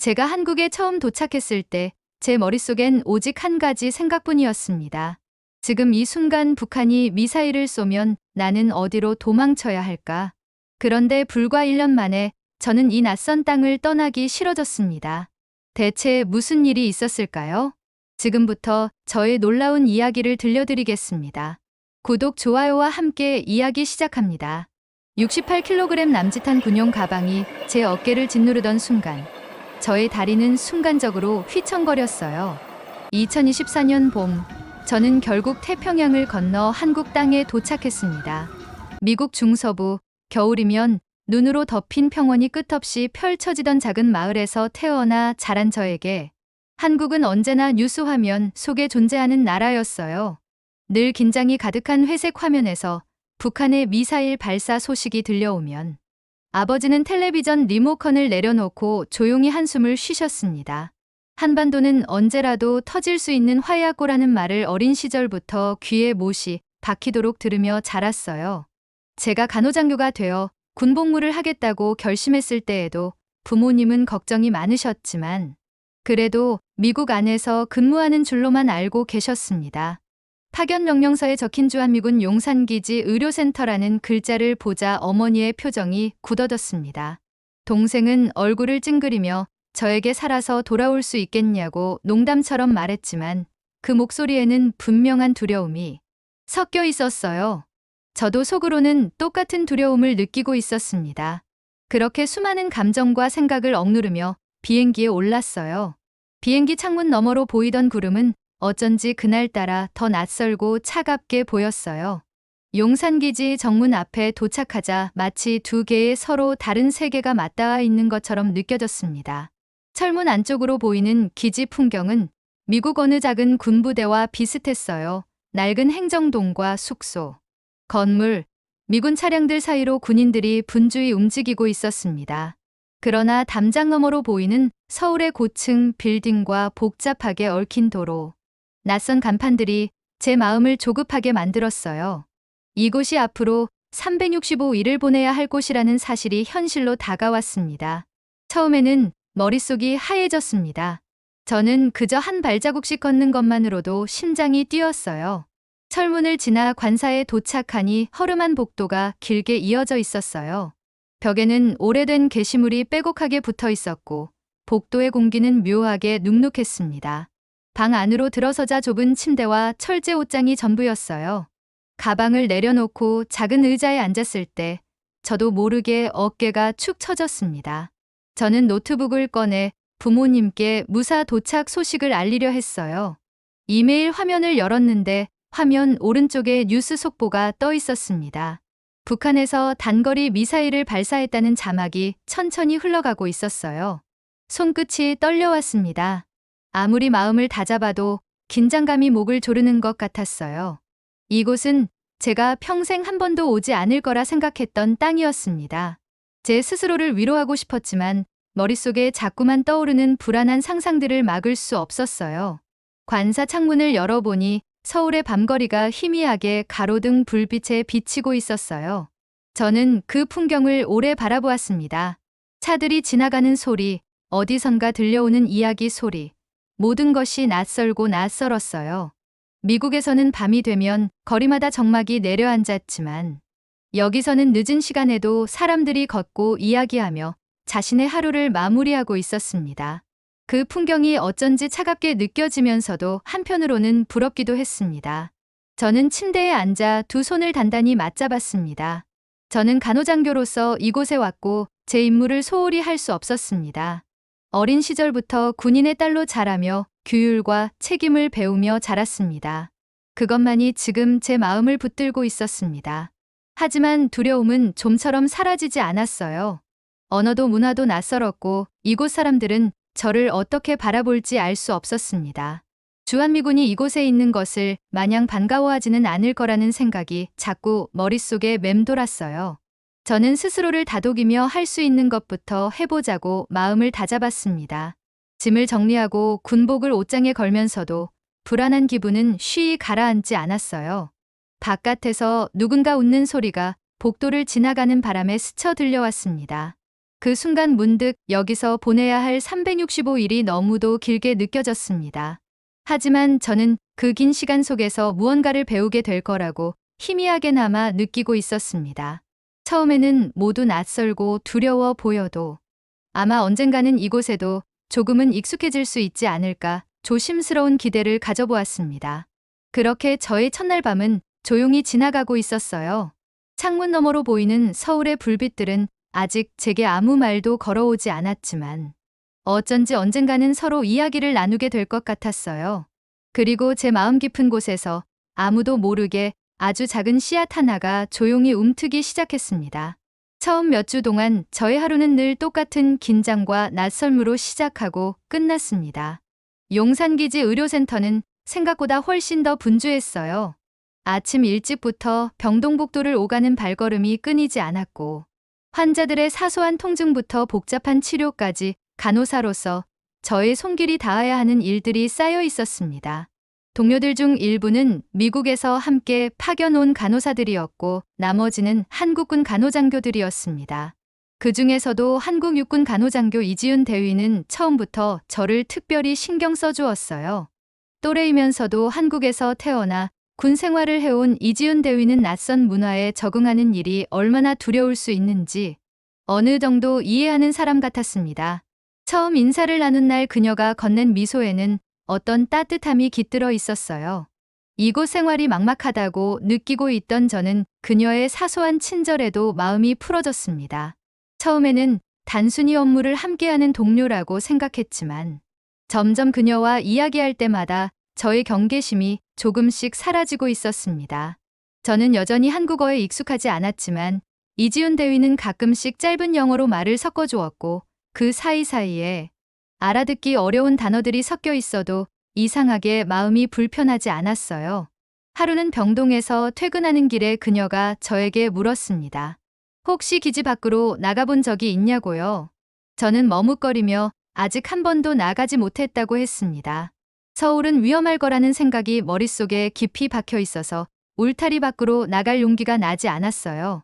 제가 한국에 처음 도착했을 때 제 머릿속엔 오직 한 가지 생각뿐이었습니다. 지금 이 순간 북한이 미사일을 쏘면 나는 어디로 도망쳐야 할까? 그런데 불과 1년 만에 저는 이 낯선 땅을 떠나기 싫어졌습니다. 대체 무슨 일이 있었을까요? 지금부터 저의 놀라운 이야기를 들려드리겠습니다. 구독, 좋아요와 함께 이야기 시작합니다. 68kg 남짓한 군용 가방이 제 어깨를 짓누르던 순간, 저의 다리는 순간적으로 휘청거렸어요. 2024년 봄, 저는 결국 태평양을 건너 한국 땅에 도착했습니다. 미국 중서부, 겨울이면 눈으로 덮인 평원이 끝없이 펼쳐지던 작은 마을에서 태어나 자란 저에게 한국은 언제나 뉴스 화면 속에 존재하는 나라였어요. 늘 긴장이 가득한 회색 화면에서 북한의 미사일 발사 소식이 들려오면 아버지는 텔레비전 리모컨을 내려놓고 조용히 한숨을 쉬셨습니다. 한반도는 언제라도 터질 수 있는 화약고라는 말을 어린 시절부터 귀에 못이 박히도록 들으며 자랐어요. 제가 간호장교가 되어 군복무를 하겠다고 결심했을 때에도 부모님은 걱정이 많으셨지만 그래도 미국 안에서 근무하는 줄로만 알고 계셨습니다. 파견 명령서에 적힌 주한미군 용산기지 의료센터라는 글자를 보자 어머니의 표정이 굳어졌습니다. 동생은 얼굴을 찡그리며 저에게 살아서 돌아올 수 있겠냐고 농담처럼 말했지만 그 목소리에는 분명한 두려움이 섞여 있었어요. 저도 속으로는 똑같은 두려움을 느끼고 있었습니다. 그렇게 수많은 감정과 생각을 억누르며 비행기에 올랐어요. 비행기 창문 너머로 보이던 구름은 어쩐지 그날따라 더 낯설고 차갑게 보였어요. 용산기지 정문 앞에 도착하자 마치 두 개의 서로 다른 세계가 맞닿아 있는 것처럼 느껴졌습니다. 철문 안쪽으로 보이는 기지 풍경은 미국 어느 작은 군부대와 비슷했어요. 낡은 행정동과 숙소, 건물, 미군 차량들 사이로 군인들이 분주히 움직이고 있었습니다. 그러나 담장 너머로 보이는 서울의 고층 빌딩과 복잡하게 얽힌 도로, 낯선 간판들이 제 마음을 조급하게 만들었어요. 이곳이 앞으로 365일을 보내야 할 곳이라는 사실이 현실로 다가왔습니다. 처음에는 머릿속이 하얘졌습니다. 저는 그저 한 발자국씩 걷는 것만으로도 심장이 뛰었어요. 철문을 지나 관사에 도착하니 허름한 복도가 길게 이어져 있었어요. 벽에는 오래된 게시물이 빼곡하게 붙어 있었고 복도의 공기는 묘하게 눅눅했습니다. 방 안으로 들어서자 좁은 침대와 철제 옷장이 전부였어요. 가방을 내려놓고 작은 의자에 앉았을 때 저도 모르게 어깨가 축 처졌습니다. 저는 노트북을 꺼내 부모님께 무사 도착 소식을 알리려 했어요. 이메일 화면을 열었는데 화면 오른쪽에 뉴스 속보가 떠 있었습니다. 북한에서 단거리 미사일을 발사했다는 자막이 천천히 흘러가고 있었어요. 손끝이 떨려왔습니다. 아무리 마음을 다잡아도 긴장감이 목을 조르는 것 같았어요. 이곳은 제가 평생 한 번도 오지 않을 거라 생각했던 땅이었습니다. 제 스스로를 위로하고 싶었지만 머릿속에 자꾸만 떠오르는 불안한 상상들을 막을 수 없었어요. 관사 창문을 열어보니 서울의 밤거리가 희미하게 가로등 불빛에 비치고 있었어요. 저는 그 풍경을 오래 바라보았습니다. 차들이 지나가는 소리, 어디선가 들려오는 이야기 소리, 모든 것이 낯설고 낯설었어요. 미국에서는 밤이 되면 거리마다 정막이 내려앉았지만 여기서는 늦은 시간에도 사람들이 걷고 이야기하며 자신의 하루를 마무리하고 있었습니다. 그 풍경이 어쩐지 차갑게 느껴지면서도 한편으로는 부럽기도 했습니다. 저는 침대에 앉아 두 손을 단단히 맞잡았습니다. 저는 간호장교로서 이곳에 왔고 제 임무를 소홀히 할 수 없었습니다. 어린 시절부터 군인의 딸로 자라며 규율과 책임을 배우며 자랐습니다. 그것만이 지금 제 마음을 붙들고 있었습니다. 하지만 두려움은 좀처럼 사라지지 않았어요. 언어도 문화도 낯설었고 이곳 사람들은 저를 어떻게 바라볼지 알 수 없었습니다. 주한미군이 이곳에 있는 것을 마냥 반가워하지는 않을 거라는 생각이 자꾸 머릿속에 맴돌았어요. 저는 스스로를 다독이며 할 수 있는 것부터 해보자고 마음을 다잡았습니다. 짐을 정리하고 군복을 옷장에 걸면서도 불안한 기분은 쉬이 가라앉지 않았어요. 바깥에서 누군가 웃는 소리가 복도를 지나가는 바람에 스쳐 들려왔습니다. 그 순간 문득 여기서 보내야 할 365일이 너무도 길게 느껴졌습니다. 하지만 저는 그 긴 시간 속에서 무언가를 배우게 될 거라고 희미하게나마 느끼고 있었습니다. 처음에는 모두 낯설고 두려워 보여도 아마 언젠가는 이곳에도 조금은 익숙해질 수 있지 않을까 조심스러운 기대를 가져보았습니다. 그렇게 저의 첫날 밤은 조용히 지나가고 있었어요. 창문 너머로 보이는 서울의 불빛들은 아직 제게 아무 말도 걸어오지 않았지만 어쩐지 언젠가는 서로 이야기를 나누게 될 것 같았어요. 그리고 제 마음 깊은 곳에서 아무도 모르게 아주 작은 씨앗 하나가 조용히 움트기 시작했습니다. 처음 몇 주 동안 저의 하루는 늘 똑같은 긴장과 낯설므로 시작하고 끝났습니다. 용산기지 의료센터는 생각보다 훨씬 더 분주했어요. 아침 일찍부터 병동복도를 오가는 발걸음이 끊이지 않았고 환자들의 사소한 통증부터 복잡한 치료까지 간호사로서 저의 손길이 닿아야 하는 일들이 쌓여 있었습니다. 동료들 중 일부는 미국에서 함께 파견 온 간호사들이었고 나머지는 한국군 간호장교들이었습니다. 그 중에서도 한국 육군 간호장교 이지윤 대위는 처음부터 저를 특별히 신경 써주었어요. 또래이면서도 한국에서 태어나 군 생활을 해온 이지윤 대위는 낯선 문화에 적응하는 일이 얼마나 두려울 수 있는지 어느 정도 이해하는 사람 같았습니다. 처음 인사를 나눈 날 그녀가 건넨 미소에는 어떤 따뜻함이 깃들어 있었어요. 이곳 생활이 막막하다고 느끼고 있던 저는 그녀의 사소한 친절에도 마음이 풀어졌습니다. 처음에는 단순히 업무를 함께하는 동료라고 생각했지만 점점 그녀와 이야기할 때마다 저의 경계심이 조금씩 사라지고 있었습니다. 저는 여전히 한국어에 익숙하지 않았지만 이지훈 대위는 가끔씩 짧은 영어로 말을 섞어주었고 그 사이사이에 알아듣기 어려운 단어들이 섞여 있어도 이상하게 마음이 불편하지 않았어요. 하루는 병동에서 퇴근하는 길에 그녀가 저에게 물었습니다. 혹시 기지 밖으로 나가본 적이 있냐고요? 저는 머뭇거리며 아직 한 번도 나가지 못했다고 했습니다. 서울은 위험할 거라는 생각이 머릿속에 깊이 박혀 있어서 울타리 밖으로 나갈 용기가 나지 않았어요.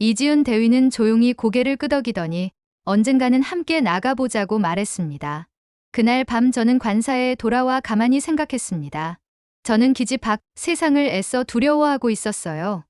이지훈 대위는 조용히 고개를 끄덕이더니 언젠가는 함께 나가보자고 말했습니다. 그날 밤 저는 관사에 돌아와 가만히 생각했습니다. 저는 기지 밖 세상을 애써 두려워하고 있었어요.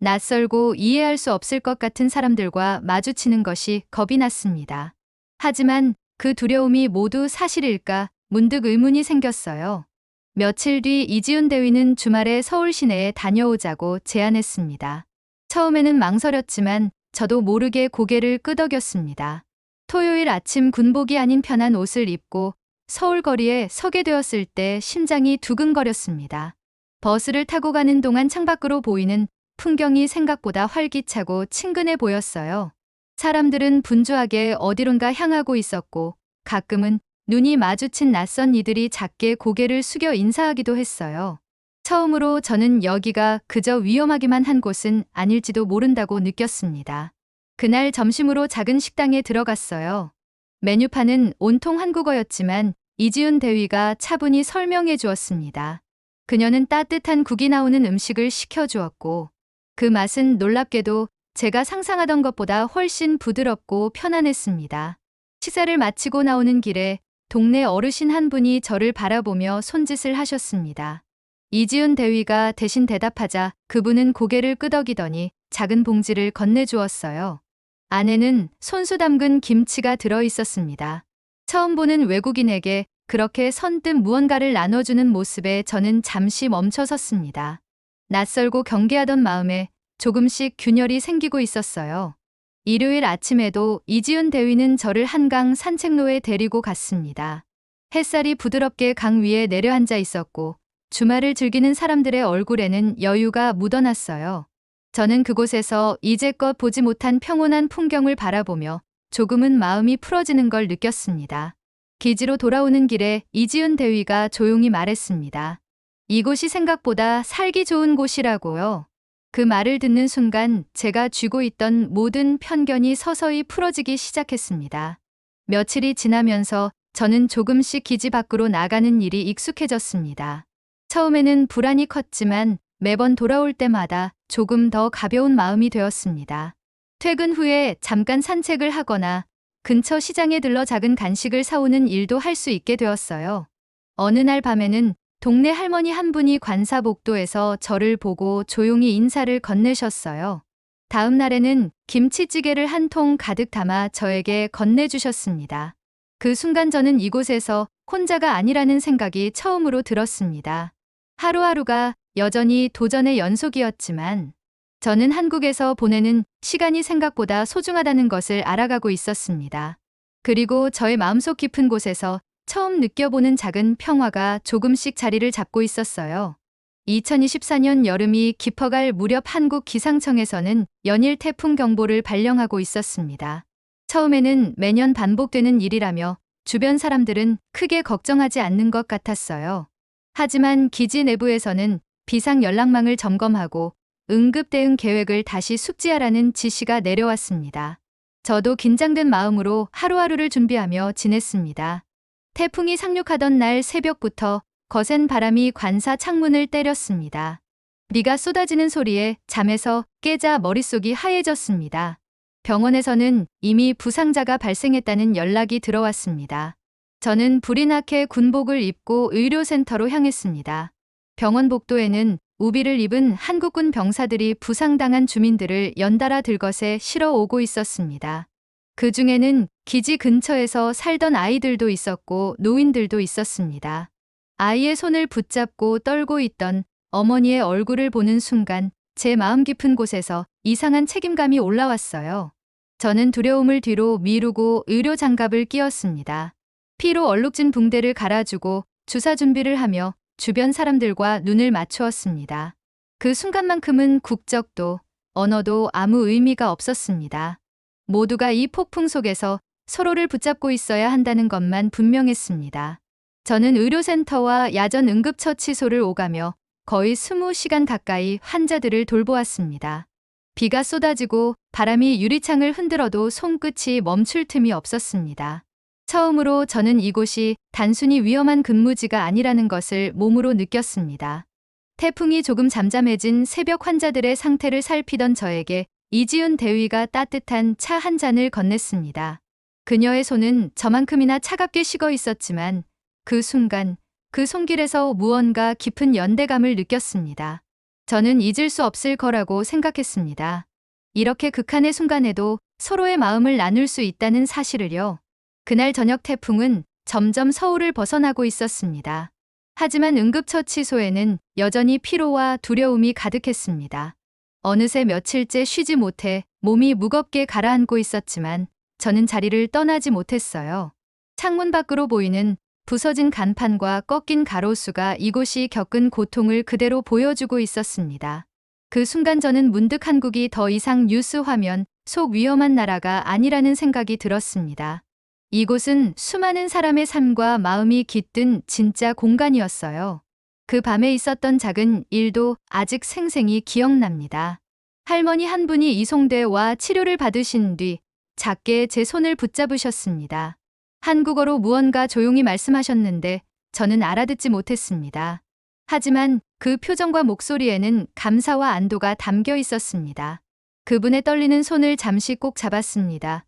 낯설고 이해할 수 없을 것 같은 사람들과 마주치는 것이 겁이 났습니다. 하지만 그 두려움이 모두 사실일까 문득 의문이 생겼어요. 며칠 뒤 이지훈 대위는 주말에 서울 시내에 다녀오자고 제안했습니다. 처음에는 망설였지만 저도 모르게 고개를 끄덕였습니다. 토요일 아침 군복이 아닌 편한 옷을 입고 서울 거리에 서게 되었을 때 심장이 두근거렸습니다. 버스를 타고 가는 동안 창밖으로 보이는 풍경이 생각보다 활기차고 친근해 보였어요. 사람들은 분주하게 어디론가 향하고 있었고 가끔은 눈이 마주친 낯선 이들이 작게 고개를 숙여 인사하기도 했어요. 처음으로 저는 여기가 그저 위험하기만 한 곳은 아닐지도 모른다고 느꼈습니다. 그날 점심으로 작은 식당에 들어갔어요. 메뉴판은 온통 한국어였지만 이지훈 대위가 차분히 설명해 주었습니다. 그녀는 따뜻한 국이 나오는 음식을 시켜 주었고 그 맛은 놀랍게도 제가 상상하던 것보다 훨씬 부드럽고 편안했습니다. 식사를 마치고 나오는 길에 동네 어르신 한 분이 저를 바라보며 손짓을 하셨습니다. 이지훈 대위가 대신 대답하자 그분은 고개를 끄덕이더니 작은 봉지를 건네주었어요. 안에는 손수 담근 김치가 들어 있었습니다. 처음 보는 외국인에게 그렇게 선뜻 무언가를 나눠주는 모습에 저는 잠시 멈춰 섰습니다. 낯설고 경계하던 마음에 조금씩 균열이 생기고 있었어요. 일요일 아침에도 이지훈 대위는 저를 한강 산책로에 데리고 갔습니다. 햇살이 부드럽게 강 위에 내려앉아 있었고 주말을 즐기는 사람들의 얼굴에는 여유가 묻어났어요. 저는 그곳에서 이제껏 보지 못한 평온한 풍경을 바라보며 조금은 마음이 풀어지는 걸 느꼈습니다. 기지로 돌아오는 길에 이지훈 대위가 조용히 말했습니다. 이곳이 생각보다 살기 좋은 곳이라고요. 그 말을 듣는 순간 제가 쥐고 있던 모든 편견이 서서히 풀어지기 시작했습니다. 며칠이 지나면서 저는 조금씩 기지 밖으로 나가는 일이 익숙해졌습니다. 처음에는 불안이 컸지만 매번 돌아올 때마다 조금 더 가벼운 마음이 되었습니다. 퇴근 후에 잠깐 산책을 하거나 근처 시장에 들러 작은 간식을 사오는 일도 할 수 있게 되었어요. 어느 날 밤에는 동네 할머니 한 분이 관사복도에서 저를 보고 조용히 인사를 건네셨어요. 다음 날에는 김치찌개를 한 통 가득 담아 저에게 건네주셨습니다. 그 순간 저는 이곳에서 혼자가 아니라는 생각이 처음으로 들었습니다. 하루하루가 여전히 도전의 연속이었지만 저는 한국에서 보내는 시간이 생각보다 소중하다는 것을 알아가고 있었습니다. 그리고 저의 마음속 깊은 곳에서 처음 느껴보는 작은 평화가 조금씩 자리를 잡고 있었어요. 2024년 여름이 깊어갈 무렵 한국 기상청에서는 연일 태풍 경보를 발령하고 있었습니다. 처음에는 매년 반복되는 일이라며 주변 사람들은 크게 걱정하지 않는 것 같았어요. 하지만 기지 내부에서는 비상 연락망을 점검하고 응급 대응 계획을 다시 숙지하라는 지시가 내려왔습니다. 저도 긴장된 마음으로 하루하루를 준비하며 지냈습니다. 태풍이 상륙하던 날 새벽부터 거센 바람이 관사 창문을 때렸습니다. 비가 쏟아지는 소리에 잠에서 깨자 머릿속이 하얘졌습니다. 병원에서는 이미 부상자가 발생했다는 연락이 들어왔습니다. 저는 불이 나게 군복을 입고 의료센터로 향했습니다. 병원 복도에는 우비를 입은 한국군 병사들이 부상당한 주민들을 연달아 들것에 실어 오고 있었습니다. 그 중에는 기지 근처에서 살던 아이들도 있었고 노인들도 있었습니다. 아이의 손을 붙잡고 떨고 있던 어머니의 얼굴을 보는 순간 제 마음 깊은 곳에서 이상한 책임감이 올라왔어요. 저는 두려움을 뒤로 미루고 의료 장갑을 끼웠습니다. 피로 얼룩진 붕대를 갈아주고 주사 준비를 하며 주변 사람들과 눈을 맞추었습니다. 그 순간만큼은 국적도 언어도 아무 의미가 없었습니다. 모두가 이 폭풍 속에서 서로를 붙잡고 있어야 한다는 것만 분명했습니다. 저는 의료센터와 야전 응급처치소를 오가며 거의 20시간 가까이 환자들을 돌보았습니다. 비가 쏟아지고 바람이 유리창을 흔들어도 손끝이 멈출 틈이 없었습니다. 처음으로 저는 이곳이 단순히 위험한 근무지가 아니라는 것을 몸으로 느꼈습니다. 태풍이 조금 잠잠해진 새벽 환자들의 상태를 살피던 저에게 이지훈 대위가 따뜻한 차 한 잔을 건넸습니다. 그녀의 손은 저만큼이나 차갑게 식어 있었지만 그 순간 그 손길에서 무언가 깊은 연대감을 느꼈습니다. 저는 잊을 수 없을 거라고 생각했습니다. 이렇게 극한의 순간에도 서로의 마음을 나눌 수 있다는 사실을요. 그날 저녁 태풍은 점점 서울을 벗어나고 있었습니다. 하지만 응급처치소에는 여전히 피로와 두려움이 가득했습니다. 어느새 며칠째 쉬지 못해 몸이 무겁게 가라앉고 있었지만 저는 자리를 떠나지 못했어요. 창문 밖으로 보이는 부서진 간판과 꺾인 가로수가 이곳이 겪은 고통을 그대로 보여주고 있었습니다. 그 순간 저는 문득 한국이 더 이상 뉴스 화면 속 위험한 나라가 아니라는 생각이 들었습니다. 이곳은 수많은 사람의 삶과 마음이 깃든 진짜 공간이었어요. 그 밤에 있었던 작은 일도 아직 생생히 기억납니다. 할머니 한 분이 이송돼 와 치료를 받으신 뒤 작게 제 손을 붙잡으셨습니다. 한국어로 무언가 조용히 말씀하셨는데 저는 알아듣지 못했습니다. 하지만 그 표정과 목소리에는 감사와 안도가 담겨 있었습니다. 그분의 떨리는 손을 잠시 꼭 잡았습니다.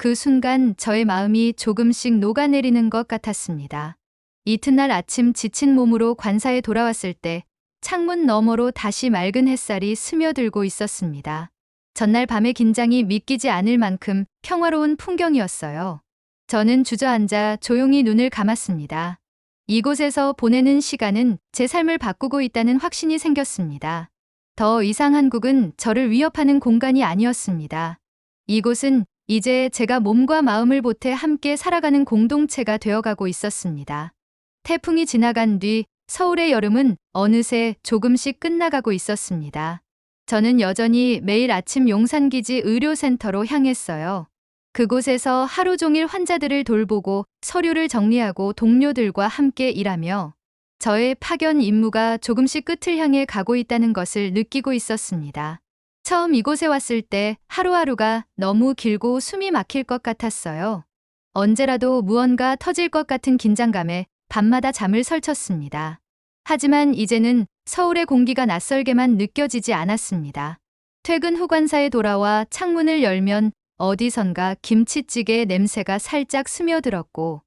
그 순간 저의 마음이 조금씩 녹아내리는 것 같았습니다. 이튿날 아침 지친 몸으로 관사에 돌아왔을 때 창문 너머로 다시 맑은 햇살이 스며들고 있었습니다. 전날 밤의 긴장이 믿기지 않을 만큼 평화로운 풍경이었어요. 저는 주저앉아 조용히 눈을 감았습니다. 이곳에서 보내는 시간은 제 삶을 바꾸고 있다는 확신이 생겼습니다. 더 이상 한국은 저를 위협하는 공간이 아니었습니다. 이곳은 이제 제가 몸과 마음을 보태 함께 살아가는 공동체가 되어가고 있었습니다. 태풍이 지나간 뒤 서울의 여름은 어느새 조금씩 끝나가고 있었습니다. 저는 여전히 매일 아침 용산기지 의료센터로 향했어요. 그곳에서 하루 종일 환자들을 돌보고 서류를 정리하고 동료들과 함께 일하며 저의 파견 임무가 조금씩 끝을 향해 가고 있다는 것을 느끼고 있었습니다. 처음 이곳에 왔을 때 하루하루가 너무 길고 숨이 막힐 것 같았어요. 언제라도 무언가 터질 것 같은 긴장감에 밤마다 잠을 설쳤습니다. 하지만 이제는 서울의 공기가 낯설게만 느껴지지 않았습니다. 퇴근 후 관사에 돌아와 창문을 열면 어디선가 김치찌개 냄새가 살짝 스며들었고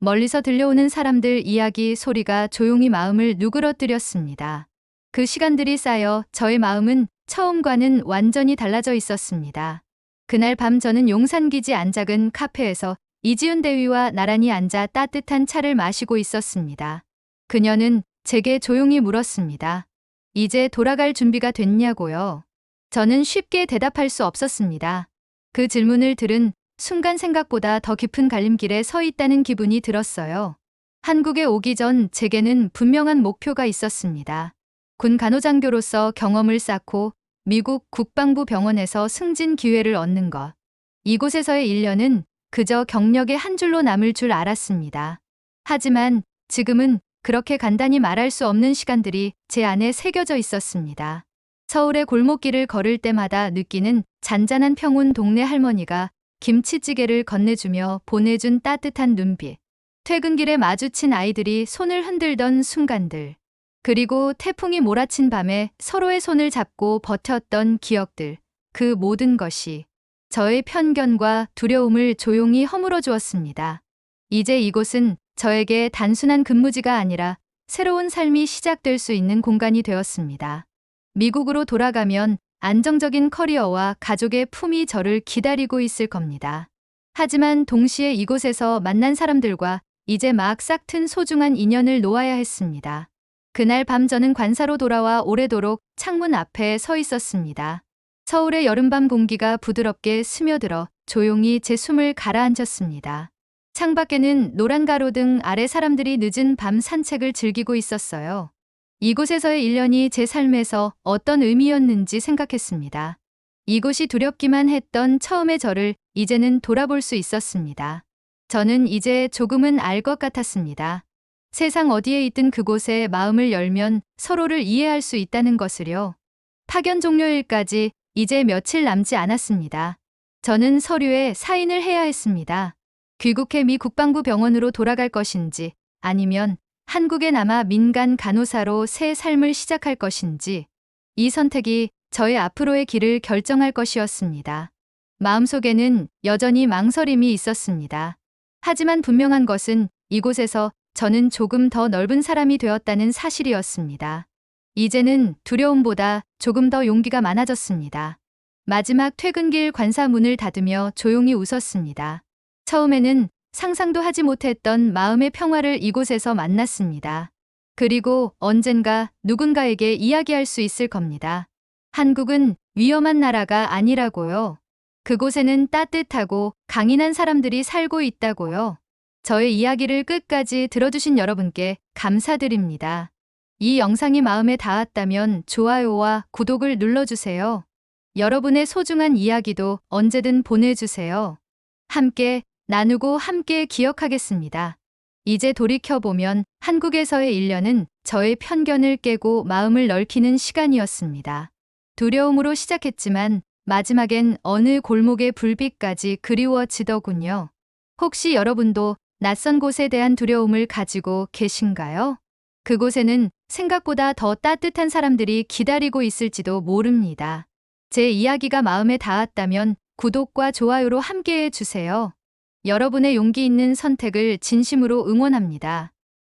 멀리서 들려오는 사람들 이야기 소리가 조용히 마음을 누그러뜨렸습니다. 그 시간들이 쌓여 저의 마음은 처음과는 완전히 달라져 있었습니다. 그날 밤 저는 용산기지 안작은 카페에서 이지훈 대위와 나란히 앉아 따뜻한 차를 마시고 있었습니다. 그녀는 제게 조용히 물었습니다. 이제 돌아갈 준비가 됐냐고요? 저는 쉽게 대답할 수 없었습니다. 그 질문을 들은 순간 생각보다 더 깊은 갈림길에 서 있다는 기분이 들었어요. 한국에 오기 전 제게는 분명한 목표가 있었습니다. 군 간호장교로서 경험을 쌓고 미국 국방부 병원에서 승진 기회를 얻는 것. 이곳에서의 1년은 그저 경력의 한 줄로 남을 줄 알았습니다. 하지만 지금은 그렇게 간단히 말할 수 없는 시간들이 제 안에 새겨져 있었습니다. 서울의 골목길을 걸을 때마다 느끼는 잔잔한 평온 동네 할머니가 김치찌개를 건네주며 보내준 따뜻한 눈빛. 퇴근길에 마주친 아이들이 손을 흔들던 순간들. 그리고 태풍이 몰아친 밤에 서로의 손을 잡고 버텼던 기억들. 그 모든 것이 저의 편견과 두려움을 조용히 허물어 주었습니다. 이제 이곳은 저에게 단순한 근무지가 아니라 새로운 삶이 시작될 수 있는 공간이 되었습니다. 미국으로 돌아가면 안정적인 커리어와 가족의 품이 저를 기다리고 있을 겁니다. 하지만 동시에 이곳에서 만난 사람들과 이제 막 싹튼 소중한 인연을 놓아야 했습니다. 그날 밤 저는 관사로 돌아와 오래도록 창문 앞에 서 있었습니다. 서울의 여름밤 공기가 부드럽게 스며들어 조용히 제 숨을 가라앉혔습니다. 창밖에는 노란 가로등 아래 사람들이 늦은 밤 산책을 즐기고 있었어요. 이곳에서의 1년이 제 삶에서 어떤 의미였는지 생각했습니다. 이곳이 두렵기만 했던 처음의 저를 이제는 돌아볼 수 있었습니다. 저는 이제 조금은 알 것 같았습니다. 세상 어디에 있든 그곳에 마음을 열면 서로를 이해할 수 있다는 것을요. 파견 종료일까지 이제 며칠 남지 않았습니다. 저는 서류에 사인을 해야 했습니다. 귀국해 미 국방부 병원으로 돌아갈 것인지 아니면 한국에 남아 민간 간호사로 새 삶을 시작할 것인지 이 선택이 저의 앞으로의 길을 결정할 것이었습니다. 마음속에는 여전히 망설임이 있었습니다. 하지만 분명한 것은 이곳에서 저는 조금 더 넓은 사람이 되었다는 사실이었습니다. 이제는 두려움보다 조금 더 용기가 많아졌습니다. 마지막 퇴근길 관사 문을 닫으며 조용히 웃었습니다. 처음에는 상상도 하지 못했던 마음의 평화를 이곳에서 만났습니다. 그리고 언젠가 누군가에게 이야기할 수 있을 겁니다. 한국은 위험한 나라가 아니라고요. 그곳에는 따뜻하고 강인한 사람들이 살고 있다고요. 저의 이야기를 끝까지 들어주신 여러분께 감사드립니다. 이 영상이 마음에 닿았다면 좋아요와 구독을 눌러주세요. 여러분의 소중한 이야기도 언제든 보내주세요. 함께 나누고 함께 기억하겠습니다. 이제 돌이켜보면 한국에서의 1년은 저의 편견을 깨고 마음을 넓히는 시간이었습니다. 두려움으로 시작했지만 마지막엔 어느 골목의 불빛까지 그리워지더군요. 혹시 여러분도 낯선 곳에 대한 두려움을 가지고 계신가요? 그곳에는 생각보다 더 따뜻한 사람들이 기다리고 있을지도 모릅니다. 제 이야기가 마음에 닿았다면 구독과 좋아요로 함께해 주세요. 여러분의 용기 있는 선택을 진심으로 응원합니다.